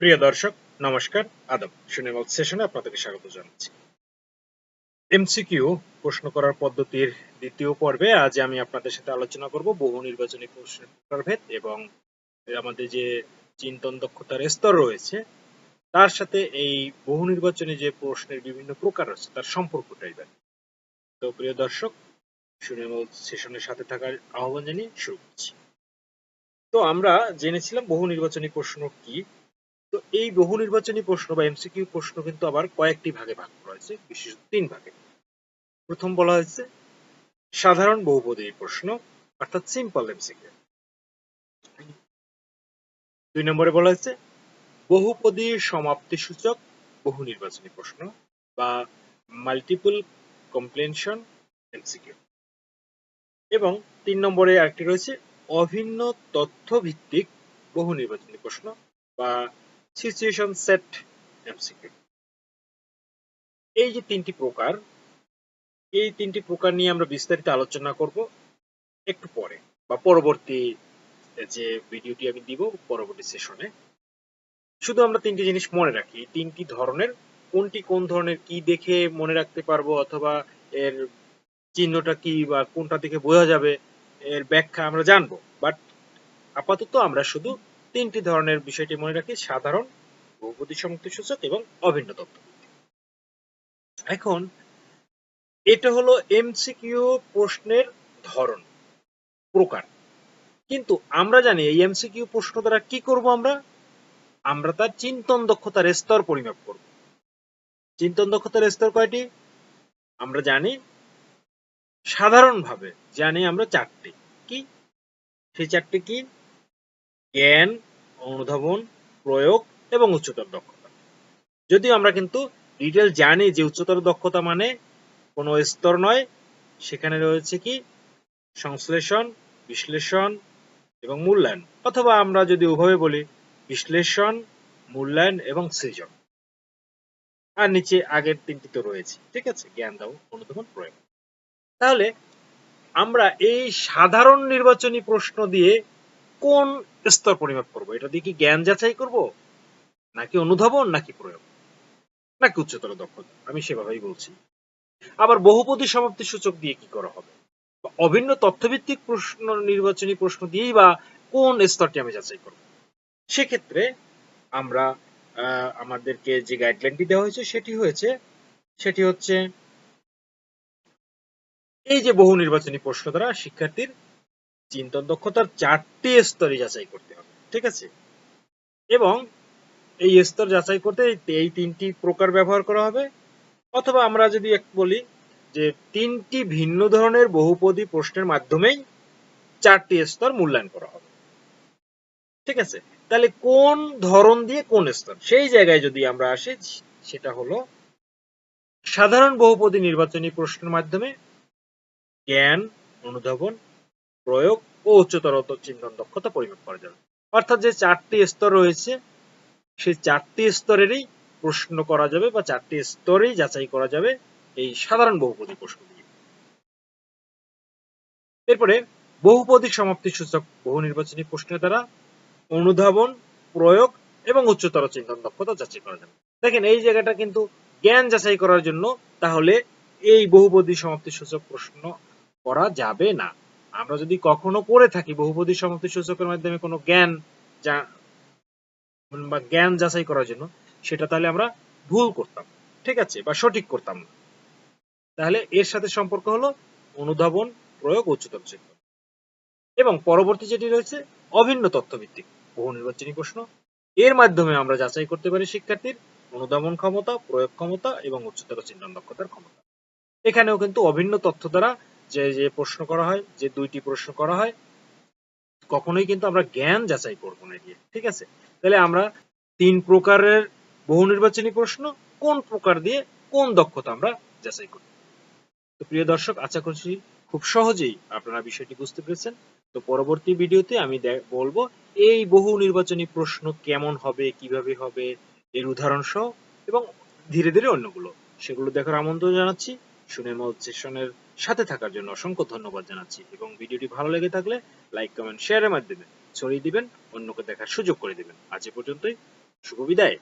প্রিয় দর্শক, নমস্কার, আদব সিনেমা সেশনে আপনাদেরকে স্বাগত জানাচ্ছি। এমসিকিউ প্রশ্ন করার পদ্ধতির দ্বিতীয় পর্বে আজ আমি আপনাদের সাথে আলোচনা করব বহু নির্বাচনী প্রশ্নের প্রকারভেদ এবং আমাদের যে চিন্তন দক্ষতার স্তর রয়েছে, তার সাথে এই বহু নির্বাচনী যে প্রশ্নের বিভিন্ন প্রকার আছে তার সম্পর্কটাই দেন তো প্রিয় দর্শক সিনেমা সেশনের সাথে থাকার আহ্বান জানিয়ে শুরু করছি। তো আমরা জেনেছিলাম বহু নির্বাচনী প্রশ্ন কি তো এই বহু নির্বাচনী প্রশ্ন বা এমসিকিউ প্রশ্ন কিন্তু আবার কয়েকটি ভাগে ভাগ করা হয়েছে বিশেষত তিন ভাগে। প্রথম বলা হয়েছে, সাধারণ বহুপদী প্রশ্ন, অর্থাৎ সিম্পল এমসিকিউ দুই নম্বরে বলা হয়েছে, বহুপদী সমাপ্তি সূচক বহু নির্বাচনী প্রশ্ন বা মাল্টিপল কমপ্লেনশন এমসিকিউ এবং তিন নম্বরে আরেকটি রয়েছে, অভিন্ন তথ্য ভিত্তিক বহু নির্বাচনী প্রশ্ন বা সিচুয়েশন সেট এমসিকিউ এই যে তিনটি প্রকার, এই তিনটি প্রকার নিয়ে আমরা বিস্তারিত আলোচনা করব একটু পরে বা পরবর্তী যে ভিডিওটি আমি দিব পরবর্তী সেশনে শুধু আমরা তিনটি জিনিস মনে রাখি এই তিনটি ধরনের, কোনটি কোন ধরনের কি দেখে মনে রাখতে পারব অথবা এর চিহ্নটা কি বা কোনটা দেখে বোঝা যাবে, এর ব্যাখ্যা আমরা জানব। বাট আপাতত আমরা শুধু তিনটি ধরনের বিষয়টি মনে রাখি, সাধারণ বহুপদী সমুক্তি সূচক এবং অভিন্ন তথ্য এখন, এটা হলো এমসিকিউ প্রশ্নের ধরন, প্রকার। কিন্তু আমরা জানি এই এমসিকিউ প্রশ্ন দ্বারা কি করব আমরা? আমরা তার চিন্তন দক্ষতার স্তর পরিমাপ করব। চিন্তন দক্ষতার স্তর কয়টি? আমরা জানি, সাধারণভাবে জানি আমরা চারটি। কি? সেই চারটি কি? জ্ঞান, অনুধাবন, প্রয়োগ এবং উচ্চতর দক্ষতা। যদিও আমরা কিন্তু ডিটেল জানি যে উচ্চতর দক্ষতা মানে কোনো স্তর নয়, সেখানে রয়েছে কি? সংশ্লেষণ, বিশ্লেষণ এবং মূল্যায়ন। অথবা আমরা যদি ওভাবে বলি, বিশ্লেষণ, মূল্যায়ন এবং সৃজন। আর নিচে আগের তিনটি তো রয়েছে, ঠিক আছে? জ্ঞান দাও, অনুধাবন, প্রয়োগ। তাহলে আমরা এই সাধারণ নির্বাচনী প্রশ্ন দিয়ে কোন স্তর পরিমাপ করব? এটা দিয়ে কি জ্ঞান যাচাই করব? নাকি অনুধাবন? নাকি প্রয়োগ? নাকি উচ্চতর দক্ষতা? আমি সেভাবেই বলছি। আবার বহুপদী সমাপ্তি সূচক দিয়ে কি করা হবে? অভিন্ন তথ্যভিত্তিক প্রশ্ন, নির্বাচনী প্রশ্ন দিয়েই বা কোন স্তরটি আমি যাচাই করব? সেক্ষেত্রে আমরা আমাদেরকে যে গাইডলাইনটি দেওয়া হয়েছে, সেটি হয়েছে, সেটি হচ্ছে এই যে বহু নির্বাচনী প্রশ্ন দ্বারা শিক্ষার্থীর চিন্তন দক্ষতার চারটি স্তরে যাচাই করতে হবে, ঠিক আছে? এবং এই স্তর যাচাই করতে এই তিনটি প্রকার ব্যবহার করা হবে। অথবা আমরা যদি এক বলি যে তিনটি ভিন্ন ধরনের বহুপদী প্রশ্নের মাধ্যমেই চারটি স্তর মূল্যায়ন করা হবে। ঠিক আছে? তাহলে কোন ধরন দিয়ে কোন স্তর? সেই জায়গায় যদি আমরা আসি, সেটা হলো সাধারণ বহুপদী নির্বাচনী প্রশ্নের মাধ্যমে জ্ঞান, অনুধাবন প্রয়োগ ও উচ্চতর চিন্তন দক্ষতা পরিমাপ করা যাবে অর্থাৎ যে চারটি স্তর রয়েছে, সেই চারটি স্তরেরই প্রশ্ন করা যাবে বা চারটি স্তরেই যাচাই করা যাবে এই সাধারণ বহুপদী প্রশ্ন দিয়ে। এরপরে বহুপদী সমাপ্তি সূচক বহু নির্বাচনী প্রশ্নের দ্বারা অনুধাবন, প্রয়োগ এবং উচ্চতর চিন্তন দক্ষতা যাচাই করা যাবে। দেখেন, এই জায়গাটা কিন্তু জ্ঞান যাচাই করার জন্য তাহলে এই বহুপদী সমাপ্তি সূচক প্রশ্ন করা যাবে না। আমরা যদি কখনো করে থাকি বহুপদী সমাপ্তি সূচকের মাধ্যমে কোনো জ্ঞান যা বা জ্ঞান যাচাই করার জন্য, সেটা তাহলে আমরা ভুল করতাম, ঠিক আছে, বা সঠিক করতাম না। তাহলে এর সাথে সম্পর্ক হলো অনুধাবন, প্রয়োগ, উচ্চতর চিন্তন এবং পরবর্তী যেটি রয়েছে, অভিন্ন তথ্যভিত্তিক বহু নির্বাচনী প্রশ্ন। এর মাধ্যমে আমরা যাচাই করতে পারি শিক্ষার্থীর অনুধাবন ক্ষমতা, প্রয়োগ ক্ষমতা এবং উচ্চতর চিন্তন দক্ষতার ক্ষমতা। এখানেও কিন্তু অভিন্ন তথ্য দ্বারা যে যে প্রশ্ন করা হয়, যে দুইটি প্রশ্ন করা হয়, কখনোই কিন্তু আমরা জ্ঞান যাচাই করব না দিয়ে ঠিক আছে? তাহলে আমরা তিন প্রকারের বহু নির্বাচনী প্রশ্ন, কোন প্রকার দিয়ে কোন দক্ষতা আমরা যাচাই করি? তো প্রিয় দর্শক, আশা করছি খুব সহজেই আপনারা বিষয়টি বুঝতে পেরেছেন। তো পরবর্তী ভিডিওতে আমি বলব এই বহু নির্বাচনী প্রশ্ন কেমন হবে, কীভাবে হবে, এর উদাহরণ সহ এবং ধীরে ধীরে অন্যগুলো। সেগুলো দেখার আমন্ত্রণ জানাচ্ছি। শুনে সেশনের সাথে থাকার জন্য অসংখ্য ধন্যবাদ জানাচ্ছি এবং ভিডিওটি ভালো লেগে থাকলে লাইক, কমেন্ট শেয়ারের মাধ্যমে ছড়িয়ে দিবেন, অন্যকে দেখার সুযোগ করে দিবেন। আজ এ পর্যন্তই। শুভ বিদায়।